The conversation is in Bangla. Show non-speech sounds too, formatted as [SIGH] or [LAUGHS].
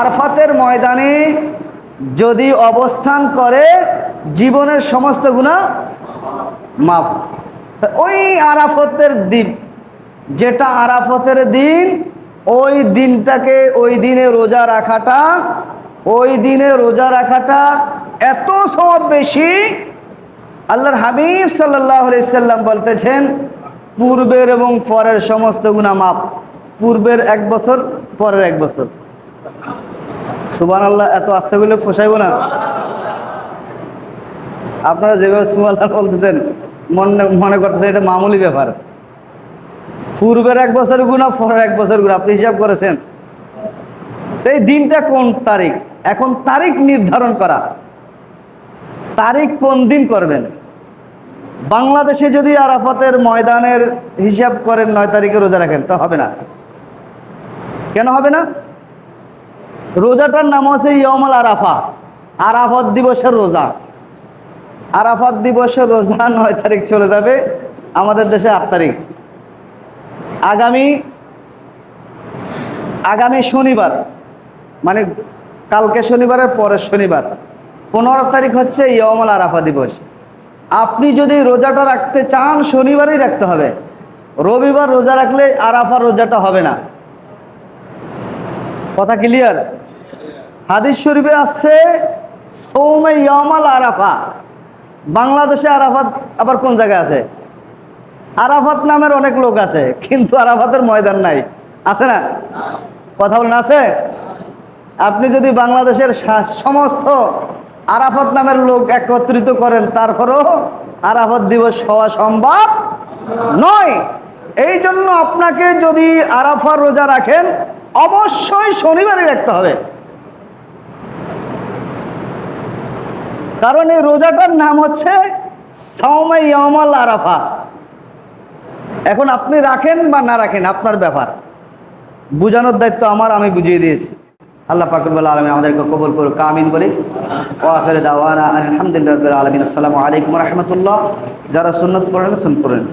আরফাতের ময়দানে যদি অবস্থান করে, জীবনের সমস্ত গুণা মাফ। ওই আরাফতের দিন, যেটা আরাফতের দিন, ওই দিনটাকে ওই দিনে রোজা রাখাটা, ওই দিনে রোজা রাখাটা এত সব বেশি। আল্লাহর হাবিব সাল্লাহ সাল্লাম বলতেছেন, পূর্বের এবং পরের সমস্ত গুণা মাপ পূর্বের এক বছর, পরের এক বছর। সুবান আল্লাহ এত আস্তে বলে ফসাইব না। আপনারা যেভাবে সুবান বলতেছেন, মনে মনে করতেছেন এটা মামুলি ব্যাপার। পূর্বের এক বছর গুণা পরের এক বছর গুণা আপনি হিসাব করেছেন? এই দিনটা কোন তারিখ? এখন তারিখ নির্ধারণ করা। তারিখ কোন দিন করবেন? বাংলাদেশে যদি আরাফাতের ময়দানের হিসাব করেন, নয় তারিখে রোজা রাখেন, তা হবে না। কেন হবে না? রোজাটার নাম হচ্ছে ইয়মল আরাফা আরাফাত দিবসের রোজা। আরাফাত দিবসের রোজা [LAUGHS] নয় তারিখ চলে যাবে, আমাদের দেশে আট তারিখ। আগামী আগামী শনিবার মানে কালকে শনিবারের পরের শনিবার, পনেরো তারিখ হচ্ছে ইয়মল আরাফা দিবস। আপনি যদি রোজাটা রাখতে চান, শনিবারই রাখতে হবে। রবিবার রোজা রাখলে আরাফা রোজাটা হবে না। কথা ক্লিয়ার হাদিস শরীফে আসছে সৌমে ইয়মাল আরাফা। বাংলাদেশে আরাফাত আবার কোন জায়গায় আছে? আরাফাত নামের অনেক লোক আছে, কিন্তু আরাফাতের ময়দান নাই। আছে না? কথা বলেন, আছে? আপনি যদি বাংলাদেশের সমস্ত আরাফাত নামের লোক একত্রিত করেন, তারপরেও আরাফাত দিবস হওয়া সম্ভব নয়। এই জন্য আপনাকে যদি আরাফার রোজা রাখেন, অবশ্যই শনিবারই রাখতে হবে। কারণ এই রোজাটার নাম হচ্ছে আরাফা। এখন আপনি রাখেন বা না রাখেন, আপনার ব্যাপার। বুঝানোর দায়িত্ব আমার, আমি বুঝিয়ে দিয়েছি। আল্লাহ পাকুরবুল আলমী আমাদেরকে কবল করুক কামিন বলি। আলহামদুলিল্লাহ আলমিন। আসসালামু আলাইকুম রহমতুল্লাহ। যারা সুন্নত পড়েন সুন পড়েন।